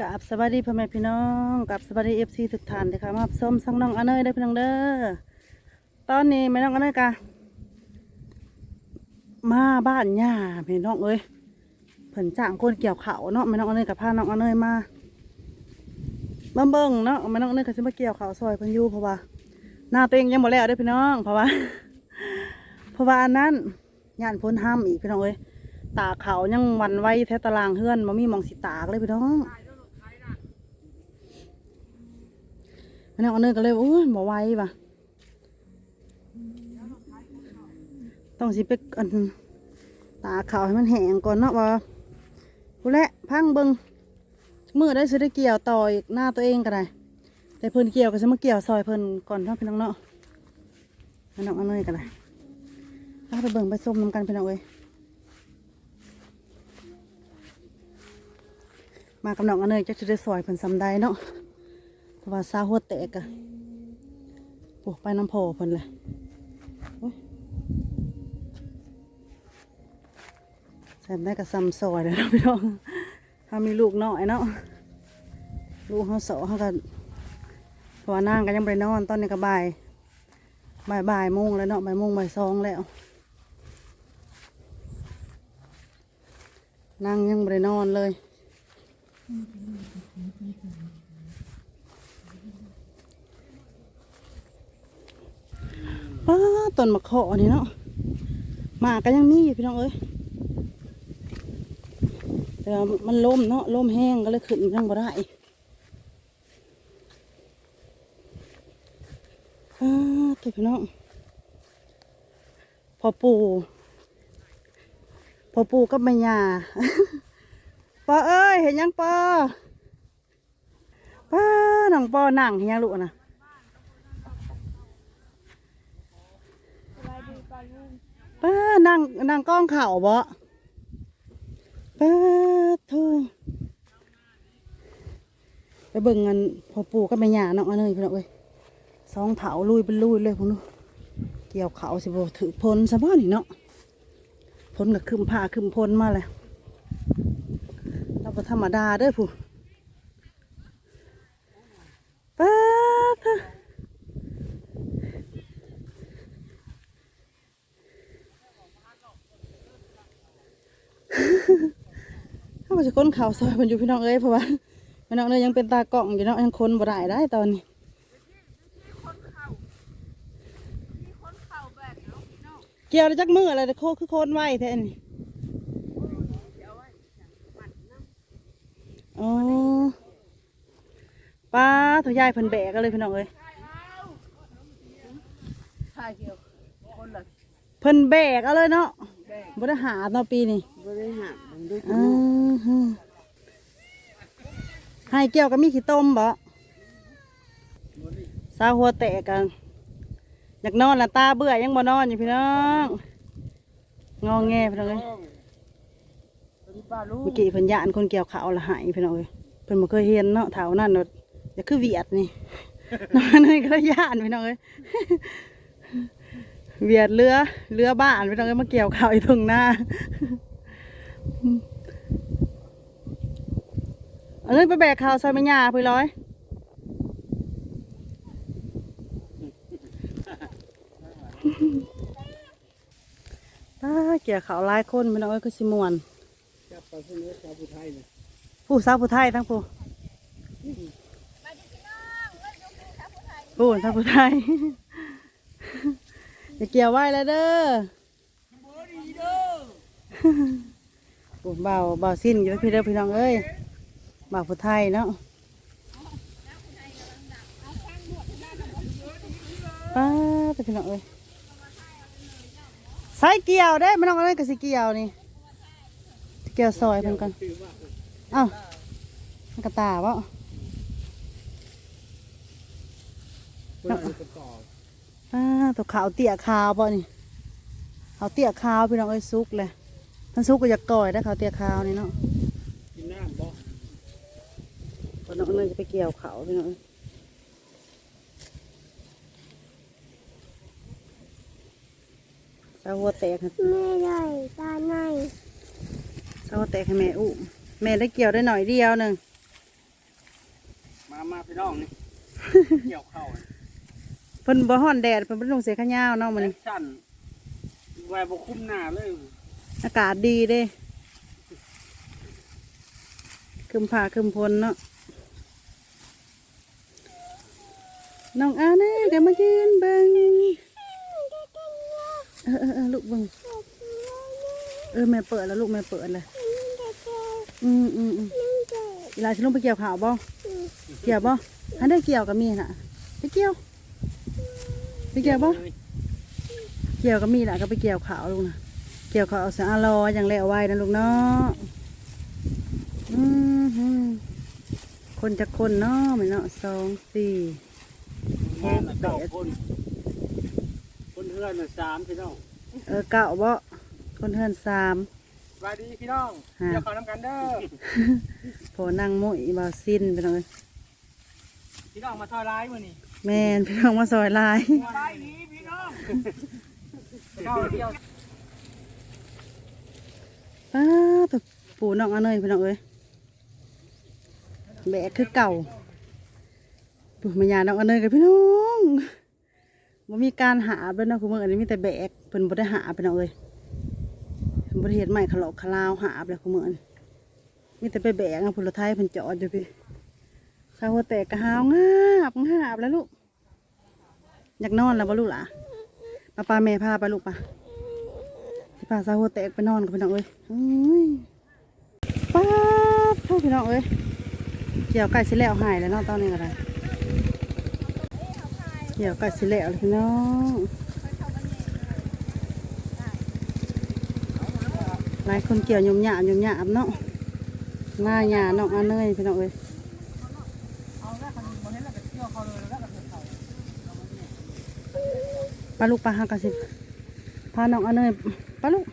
กับสวัสดีพ่อแม่พี่น้องกับสวัสดีเอฟซีทุกท่านเลยค่ะมารับส้มสังน้องอเนยได้พี่น้องเด้อตอนนี้แม่น้องอเนยกะมาบ้านย่าพี่น้องเอ้ยเพิ่นจ้างคนเกี่ยวเขาเนาะแม่น้องอเนยกับพาน้องอเนยมามาเบิ่งเนาะแม่น้องอเนยก็สิมาเกี่ยวเขาซอยพิ่นยูเพราะว่าหน้าตัวเองยังบ่แล้วเด้พี่น้อง เพราะว่า เพราะว่าอันนั้นย่านพ้นห้ามอีกพี่น้องเอ้ยตากเขายังวันไหวแท้ตารางเฮือนบ่มีมองสิตากเลยพี่น้อง แม่ น้องอันเนยก็เลยว่าโอ้ยบ่ไหวว่ะต้องสิไปอันตาขาวให้มันแห้งก่อนเนาะว่ากูแหละพังเบิงมือได้ซื้อได้เกี่ยวต่ออีกหน้าตัวเองก็ได้แต่เพิ่นเกี่ยวก็จะมาเกี่ยวซอยเพิ่นก่อนเนาะพี่น้องเนาะแม่น้องอันเนยก็ได้พาไปเบิ่งไปส้มน้ำกันพี่น้องเอ้ยมากับน้องอันเนยจะจะได้ซอยเพิ่นซำได้เนาะ เพราะว่าซาหัวแตกอะโอ้ไปน้ำโพเพิ่นเลยโอ้ยแซมได้กับซัมซอยเลยเนาะพี่น้องถ้ามีลูกน้อยเนาะ ลูกเขาโสาเขาก็เพราะว่านางก็ยังไปนอนตอนนี้ก็บ่ายบ่ายบ่ายโมงแล้วเนาะบ่ายโมงบ่ายสองแล้วนางยังไปนอนเลย ป้า ต้นมะขอนี่เนาะหมาก็ยังมีอยู่พี่น้องเอ้ยแต่มันล่มเนาะล่มแห้งก็เลยขึ้นยังบ่ได้ป้าตัวพี่น้องพอปู่พอปู่กับแม่ยาปอเอ้ยเห็นยังปอป้าน้องปอหนังเห็นยังลูกนะ ป้านั่งนั่งกล้องเข่าบ่ป้าโทไปเบิ่งเงินพอปู่ก็ไม่หยาน้องอันเลยพี่น้องเอ้ยสองเถาลุยเป็นลุยเลยพวกนู้เกี่ยวเขาสิบ่ถือพลซะบ่นี่เนาะพลกับคืมผ้าคืมพลมาเลยเราก็ธรรมดาเด้อผู้ป้าเถอะ ถ้ามันจะค้นข่าวซอยมันอยู่พี่น้องเอ้ยเพราะว่าพี่น้องเนี่ยยังเป็นตากล่องอยู่เนาะยังค้นบ่ได้ได้ตอนนี้เกี่ยวได้จักมืออะไรแต่โคคือโคนไว้แท้นี่อ๋อป้าถอยายเพิ่นแบกกันเลยพี่น้องเอ้ยถ่ายเดียวคนละเพิ่นแบกเอาเลยเนาะ บ่ได้หาเนาะปีนี้บริหารมันด้วยอือฮึให้เกี่ยวกับมีขี้ต้มบ่สาวหัวแตกกันอยากนอนละตาเบื่อยังบ่นอนอยู่พี่น้องงอแงพี่น้องเอ้ยเป็นป้าลูกเมื่อกี้เพิ่นย่านคนเกี่ยวข้าวละหายพี่น้องเอ้ยเพิ่นบ่เคยเห็นเนาะแถวนั้นเนาะอย่าคือเวียดนี่นอนนี่ก็เลยย่านพี่น้องเอ้ย เวียดเรือเรือบ้านพี่น้องเอ้ยมาเกี่ยวข้าวอีตรงหน้าเอาเลยไปแบกข้าวซอยแม่ย่าพี่ร้อยป้าเกี่ยวข้าวหลายคนพี่น้องเอ้ยคือสิม่วนจับไปพวกนี้ชาวผู้ไทยเนี่ยผู้สาวผู้ไทยทั้งผู้ผู้สาวผู้ไทย อย่าเกี่ยวไว้แล้วเด้อผู้เบาเบาสิ้นอยู่พี่เด้อพี่น้องเอ้ยเบาผู้ไทยเนาะป้าดพี่น้องเอ้ยใส่เกี่ยวได้ไม่ต้องเอ้ยกับสิเกี่ยวนี่เกี่ยวซอยเพิ่นกันคือว่าเอ้ามันกระตาบ่ คนเราจะต่ออ่าตัวขาวเตี้ยขาวบ่นี่ขาวเตี้ยขาวพี่น้องเอ้ยซุกเลยท่านซุกก็อยากก่อยได้ขาวเตี้ยขาวนี่เนาะกินน้ำบ่คนน้องเลยจะไปเกี่ยวเขาพี่น้องเอ้ยเสาหัวแตกให้แม่ใหญ่ตาในเสาหัวแตกให้แม่อุ้มแม่ได้เกี่ยวได้หน่อยเดียวหนึ่งมาพี่น้องนี่ เกี่ยวเข้า เพิ่นบ่ฮ้อนแดดเพิ่นบ่ได้ลงเสียขายาวเนาะมื้อแอนี้คชั่นแวบคุ้มหน้าเลยอากาศดีเด้ครึมผ่าครึมพลเนาะน้องอาเน่เดี๋ยวมายืนเบิ่งเออเออเออลูกเบิ่งเออแม่เปิดแล้วลูกแม่เปิดเลยอืมอืมอืมเวลาฉันลงไปเกี่ยวข่าวบ่เกี่ยวบ่อันได้เกี่ยวกับมีน่ะไปเกี่ยว ไปเกี่ยวบ่เกี่ยวก็มีแหละก็ไปเกี่ยวขาวลูกนะเกี่ยวขาวเอาเสียงอรออย่างแล้วไว้นะลูกเนาะอืมหืมคนจะคนเนาะมันเนาะสองสี่งานน่ะเก้าคนคนเฮือนน่ะสามพี่น้องเออเก่าบ่คนเฮือนสามสวัสดีพี่น้องฮะเดี๋ยวเขานำกันเด้อพอนั่งมุ้ยบาซินไปหน่อยพี่น้องมาทอดร้ายมื้อนี้ แม่นพี่น้องมาซอยลายป้าตัวปูน้องอันเนยพี่น้องเอ้ยแบกคือเก่าปูมายาน้องอันเนยกับพี่น้องบ่มีการหาเบิ่นนาะคุณเมื่ออันนี้มีแต่แบกเพิ่นบ่ได้หาพี่น้องเอ้ยเพิ่นบ่ได้เฮ็ดใหม่ขลอกขลาวหาบแล้วคุณเมื่อนี้มีแต่ไปแบกอะพุ่นลไทยเพิ่นจอดอยู่พี่ ชาวหัวแตกกะหาวงาบงาบแล้วลูก อยากนอนแล้วบ่ลูกหล่ะป้าป้าแม่พาไปลูกป่ะสิพาสาวหัวแตกไปนอนกับพี่น้องเอ้ยป้าบเท่าพี่น้องเอ้ยเกี่ยวไก่สิแล้วหายแล้วนาะตอนนี้อะไรเกี่ยวไก่สิแล้วเลยพี่น้องหลายคนเกี่ยวยุ่มหยาบยุ่มหยาบเนาะหน้าหยาน้องอันเนยพี่น้องเอ้ย ปลาลูกปลาหากระสิบพาน้องอันเนยปลาลูก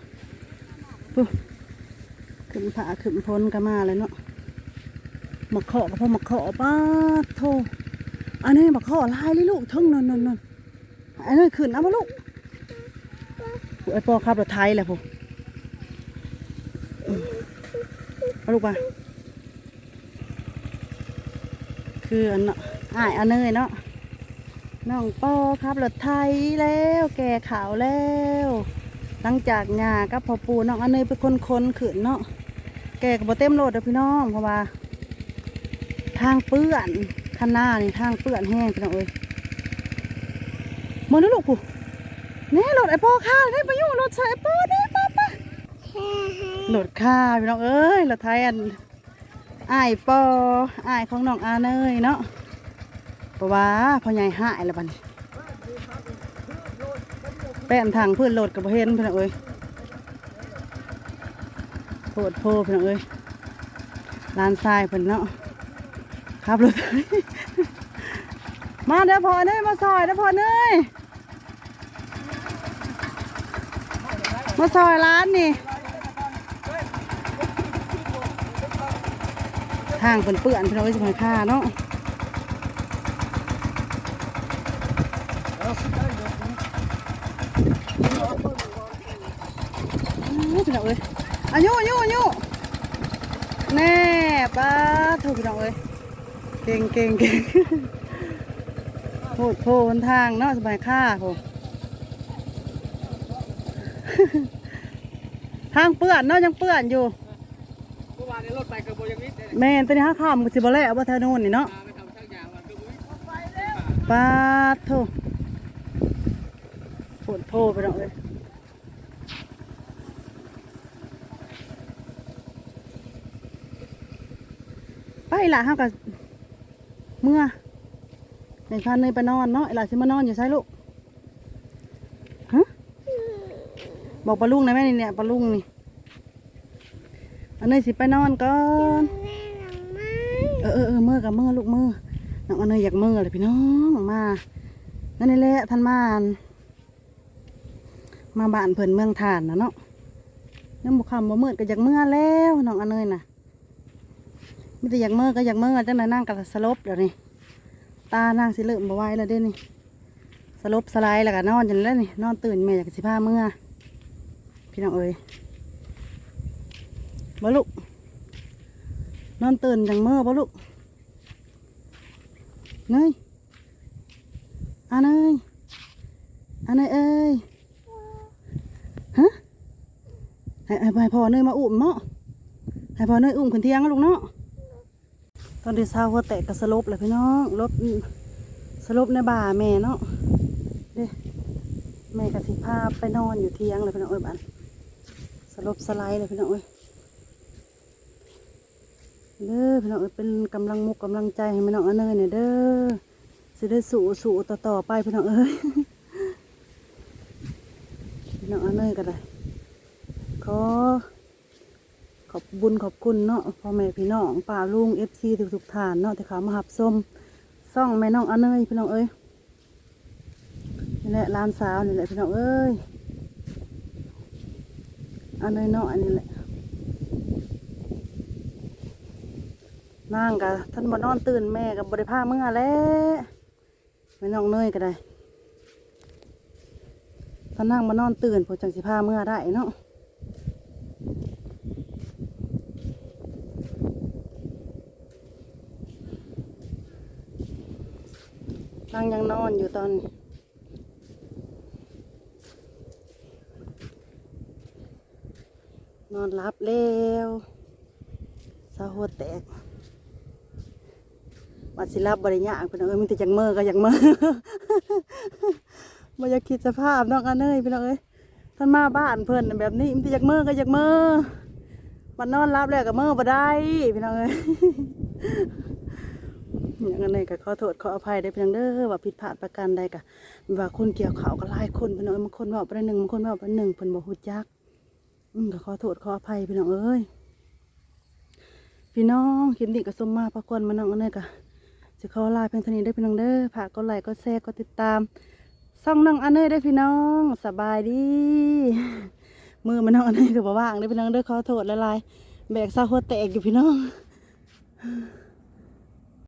ปุ๊บขึ้นผาขึ้นพ้นก็มาเลยเนาะหมักเขาะกับพ่อหมักเขาะป้าโทอันนี้หมักเขาะลายเลยลูกทั้งนนนนนนอันนี้ขึ้นเอามาลูกไอ้ปอขับรถไทยแหละผมเอาลูกไปคืออันเนาะอ้ายอันเนยเนาะ น้องปอขับรถไทยแล้วแก่ขาวแล้ว หลังจากงากับพ่อปูน้องอันเนยเป็นคนคนขืนเนาะแกกับ่เต็มโลดเด้อพี่น้องเพราะว่า ทางเปื้อนข้างหน้านี่ทางเปื้อนแห้งพี่น้องเอ้ยมองดูลูกกูแน่รถไอ้ปอข้าได้ไปอยู่รถใส่ไอ้ปอเด้ป้าป้ารถข้าพี่น้องเอ้ยรถไทยอันอ้ายปออ้ายของน้องอาเนยเนาะ เพราะว่าพ่อใหญ่หายแล้วบัดนี้แป้นทางเพื่อนโหลดกับเห็นเพื่อนเอ้ยโพดโพเพื่อนเอ้ยลานทรายเพื่อนเนาะครับรถมาเด้อพอเนยมาซอยเด้อพอเนยมาซอยร้านนี่ ทางเปื่อนเปื่อนเพื่อนเอ้ยจะมาค่าเนาะอู้ พี่น้องเอ้ยอายุอายุอายุแน่ป้าถูกพี่น้องเอ้ยเก่งเก่งเก่งโหดโพหนทางเนาะสบายค่าโหทางเปื้อนเนาะยังเปื้อนอยู่แม่นตัวนี้ห้าข้ามสิบแล้วว่าแถวโน้นนี่เนาะปทำช่างยางว่าคือบุ้าดโถโหดโพไปเน้องเอ้ย ไปล่ะห้ากับเมื่อในพันเนยไปนอนเนาะไอ้หล่ะสิมานอนอยู่ใช่ลูกฮะบอกปลาลุงนะแม่นี่เนี่ยปลาลุงนี่อันเนยสิไปนอนก่อนเออเออเออเมื่อกับเมื่อลูกเมื่อน้องอันเนยอยากเมื่อเลยพี่น้องมานั่นนี่แหละท่านมาอั่นมาบ้านเพิ่นเมืองฐานนะเนาะยังบุคำบ่มืดก็อยากเมื่อแล้วน้องอันเนยน่ะไมแต่อยากเมื่อก็อยากเมื่อจังไหนนั่งกับสลบเดี๋ยวนี้ตานางสิเริ่มบ่ไหวแล้วเด้นี่สลบสลด์แล้วก็นอนจนแล้วนี่นอนตื่นแม่อยากสิพาเมื่อพี่น้องเอ้ยบ่ลูกนอนตื่นจังเมื่อบ่ลูกเนยอันเนยอันเนยเอ้ยฮะให้ให้พ่อเนยมาอุ้มเนาะให้พ่อเนยอุ้มขึ้นเทียงลูกเนาะ อนที่เช้าหัวแตกก็สลบเลยพี่น้องลบสลบในบ่าแม่เนาะเด้แม่กับสิพาไปนอนอยู่เทียงเลยพี่น้องเอ้ยบ้านสลบสไลด์เลยพี่น้องเอ้ยเด้อพี่น้องเอ้ยเป็นกำลังมุกกำลังใจให้พี่น้องอันเนยเนี่ยเด้อสิได้สู่สู่ต่อต่อๆไปพี่น้องเอ้ยพี่น้องอันเนยก็ได้ขอ ขอบบุญขอบคุณเนาะพ่อแม่พี่น้องป้าลุงเอฟซีทุกทุกๆท่านเนาะที่เขามาหับส้มซ่องแม่น้องอันเนยพี่น้องเอ้ยนี่แหละหลานสาวนี่แหละพี่น้องเอ้ยอันเนยเนาะอันนี้แหละนางกะท่านบ่นอนตื่นแม่กับบริพาเมื่อแล้วไม่น้องเนยก็ได้ท่านนั่งมานอนตื่นพอจังสิพาเมื่อได้เนาะางยังนอนอยู่ตอนนี้นอนรับแล้วสาหัวแตกวัดศิลปบริญญาพี่น้องเอ้ยมีแต่จังเมอก็จังเมอบ่อยากคิดสภาพน้องอันเอ้ยพี่น้องเอ้ยท่านมาบ้านเพิ่นน่ะแบบนี้มีแต่จังเมอก็จังเมอมันนอนรับแล้วก็เมอบ่ได้พี่น้องเอ้ย อย่างนั้นเลยก็ขอโทษขออภัยได้เพียงเด้อว่าผิดพลาดประการใดก็ว่าคนเกี่ยวเขาวก็หลายคนพี่น้องเอ้ยบางคนเว่าไปหนึ่งบางคนเว่าไปหนึ่งเพิ่นบ่ฮู้จักอืมก็ขอโทษขออภัยพี่น้องเอ้ยพี่น้องคลิปนี้ก็สมมาพระควรมาน้องอันเอ้ยก็จะขอลาเพียงเท่านี้ได้พี่น้องเด้อฝากกดไลค์กดแชร์กดติดตามซ่องน้องอันเนยได้พี่น้องสบายดีมือมันน้องอันเนยก็บ่ว่างได้พี่น้องเด้อขอโทษละลายๆแบกซาหัวแตกอยู่พี่น้อง